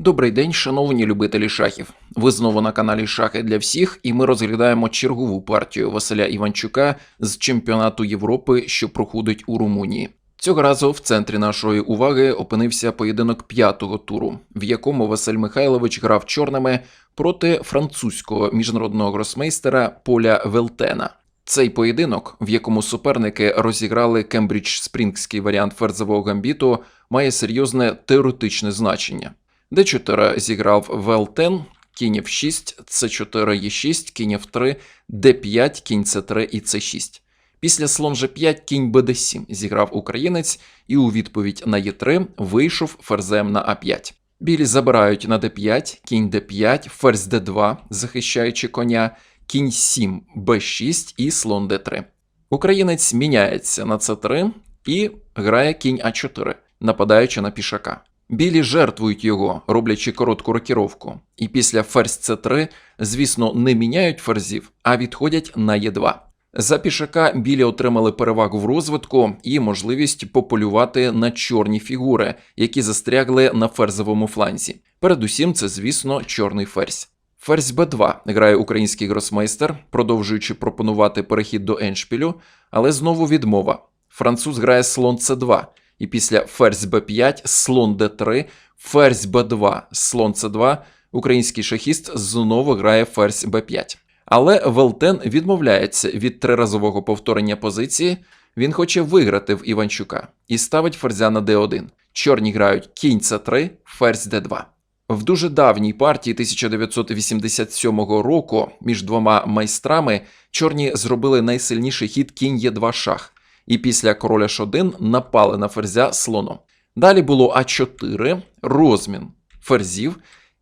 Добрий день, шановні любителі шахів. Ви знову на каналі Шахи для всіх, і ми розглядаємо чергову партію Василя Іванчука з чемпіонату Європи, що проходить у Румунії. Цього разу в центрі нашої уваги опинився поєдинок п'ятого туру, в якому Василь Михайлович грав чорними проти французького міжнародного гросмейстера Поля Велтена. Цей поєдинок, в якому суперники розіграли кембридж спрінгський варіант ферзового гамбіту, має серйозне теоретичне значення. Д4 зіграв Велтен, кінь F6, С4 Е6, кінь F3, Д5, кінь С3 і С6. Після слон G5 кінь БД7 зіграв українець і у відповідь на Е3 вийшов ферзем на А5. Білі забирають на Д5, кінь Д5, ферзь Д2, захищаючи коня, кінь 7, Б6 і слон Д3. Українець міняється на С3 і грає кінь А4, нападаючи на пішака. Білі жертвують його, роблячи коротку рокіровку, і після ферзь С3, звісно, не міняють ферзів, а відходять на Е2. За пішака білі отримали перевагу в розвитку і можливість пополювати на чорні фігури, які застрягли на ферзовому фланзі. Передусім, це, звісно, чорний ферзь. Ферзь Б2 грає український гросмейстер, продовжуючи пропонувати перехід до еншпілю, але знову відмова. Француз грає слон С2, і після ферзь Б5, слон Д3, ферзь Б2, слон С2, український шахіст знову грає ферзь Б5. Але Велтен відмовляється від триразового повторення позиції. Він хоче виграти в Іванчука і ставить ферзя на d1. Чорні грають кінь С3, ферзь d2. В дуже давній партії 1987 року між двома майстрами чорні зробили найсильніший хід кінь Е2 шах, і після короля Ш1 напали на ферзя слоном. Далі було А4, розмін ферзів,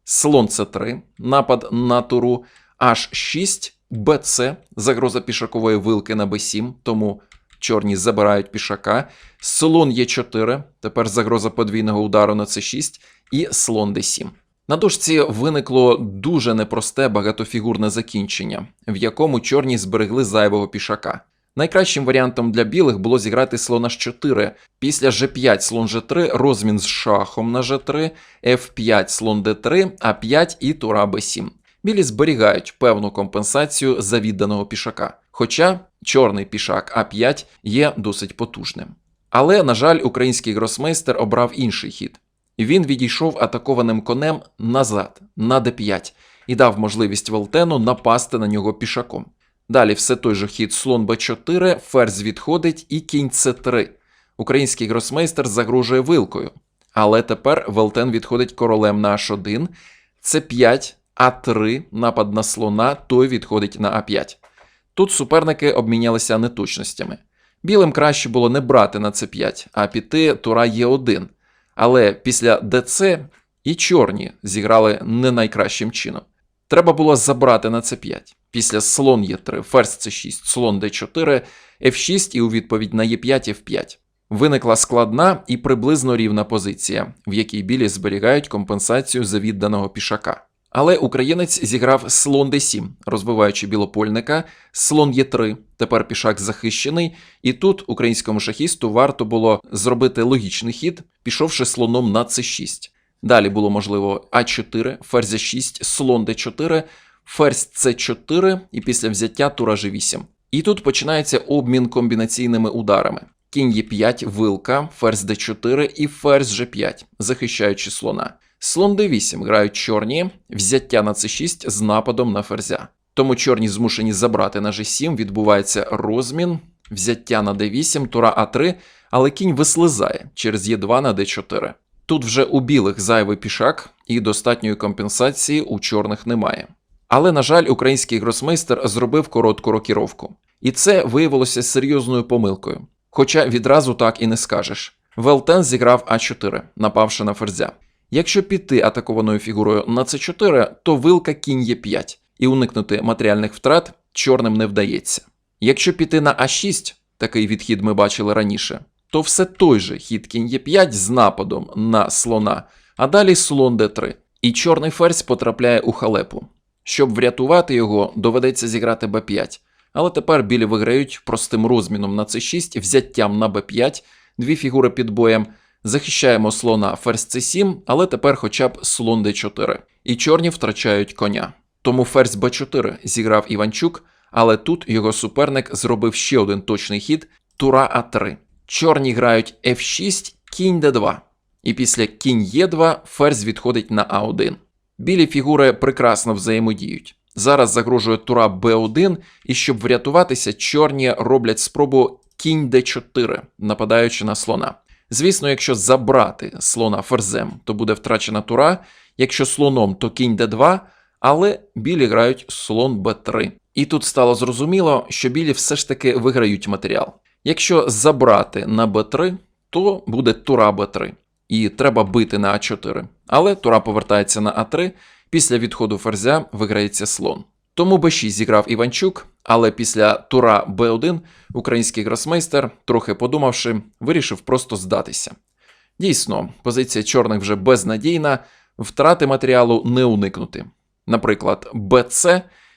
слон С3, напад на туру, H6, BC, загроза пішакової вилки на B7, тому чорні забирають пішака, слон Е4, тепер загроза подвійного удару на С6 і слон D7. На дошці виникло дуже непросте багатофігурне закінчення, в якому чорні зберегли зайвого пішака. Найкращим варіантом для білих було зіграти слона Ж4, після G5 слон G3, розмін з шахом на G3, F5 слон D3, А5 і тура B7. Білі зберігають певну компенсацію за відданого пішака, хоча чорний пішак А5 є досить потужним. Але, на жаль, український гросмейстер обрав інший хід. Він відійшов атакованим конем назад, на d5, і дав можливість Волтену напасти на нього пішаком. Далі все той же хід слон b4, ферзь відходить і кінь c3. Український гросмейстер загрожує вилкою. Але тепер Велтен відходить королем на h1, c5, а3, напад на слона, той відходить на А5. Тут суперники обмінялися неточностями. Білим краще було не брати на С5, а піти тура Е1. Але після ДЦ і чорні зіграли не найкращим чином. Треба було забрати на С5. Після слон Е3, ферзь С6, слон Д4, F6 і у відповідь на Е5, F5. Виникла складна і приблизно рівна позиція, в якій білі зберігають компенсацію за відданого пішака. Але українець зіграв слон d7, розвиваючи білопольника, слон Е3, тепер пішак захищений, і тут українському шахісту варто було зробити логічний хід, пішовши слоном на С6. Далі було можливо А4, ферзь 6, слон d4, ферзь С4 і після взяття тура G8. І тут починається обмін комбінаційними ударами. Кінь Е5, вилка, ферзь d4 і ферзь G5, захищаючи слона. Слон d8 грають чорні, взяття на c6 з нападом на ферзя. Тому чорні змушені забрати на g7, відбувається розмін, взяття на d8, тура а3, але кінь вислизає через е2 на d4. Тут вже у білих зайвий пішак, і достатньої компенсації у чорних немає. Але, на жаль, український гросмейстер зробив коротку рокіровку. І це виявилося серйозною помилкою. Хоча відразу так і не скажеш. Велтен зіграв А4, напавши на ферзя. Якщо піти атакованою фігурою на С4, то вилка кінь Е5, і уникнути матеріальних втрат чорним не вдається. Якщо піти на А6, такий відхід ми бачили раніше, то все той же хід кінь Е5 з нападом на слона, а далі слон Д3, і чорний ферзь потрапляє у халепу. Щоб врятувати його, доведеться зіграти Б5. Але тепер білі виграють простим розміном на С6, взяттям на Б5, дві фігури під боєм, Захищаємо слона ферзь c7, але тепер хоча б слон d4. І чорні втрачають коня. Тому ферзь b4 зіграв Іванчук, але тут його суперник зробив ще один точний хід тура А3. Чорні грають F6, кінь d2. І після кінь Е2 ферзь відходить на А1. Білі фігури прекрасно взаємодіють. Зараз загрожує тура Б1, і щоб врятуватися, чорні роблять спробу кінь Д4, нападаючи на слона. Звісно, якщо забрати слона ферзем, то буде втрачена тура, якщо слоном, то кінь Д2, але білі грають слон Б3. І тут стало зрозуміло, що білі все ж таки виграють матеріал. Якщо забрати на Б3, то буде тура Б3 і треба бити на А4. Але тура повертається на А3, після відходу ферзя виграється слон. Тому Б6 зіграв Іванчук, але після тура Б1 український гросмейстер, трохи подумавши, вирішив просто здатися. Дійсно, позиція чорних вже безнадійна, втрати матеріалу не уникнути. Наприклад, БЦ,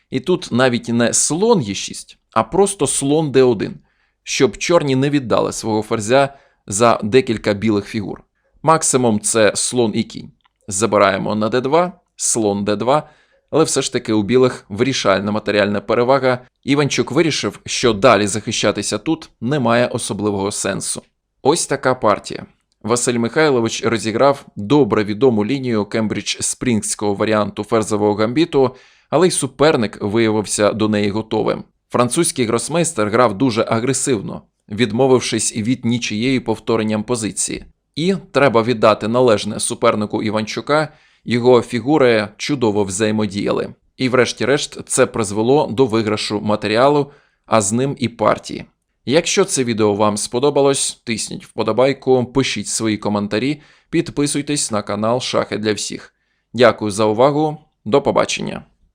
і тут навіть не слон Е6, а просто слон Д1, щоб чорні не віддали свого ферзя за декілька білих фігур. Максимум це слон і кінь. Забираємо на d2, слон d2, але все ж таки у білих вирішальна матеріальна перевага. Іванчук вирішив, що далі захищатися тут немає особливого сенсу. Ось така партія. Василь Михайлович розіграв добре відому лінію кембридж спрінгського варіанту ферзового гамбіту, але й суперник виявився до неї готовим. Французький гросмейстер грав дуже агресивно, відмовившись від нічиєї повторенням позиції. І треба віддати належне супернику Іванчука, його фігури чудово взаємодіяли. І, врешті-решт, це призвело до виграшу матеріалу, а з ним і партії. Якщо це відео вам сподобалось, тисніть вподобайку, пишіть свої коментарі, підписуйтесь на канал Шахи для всіх. Дякую за увагу, до побачення!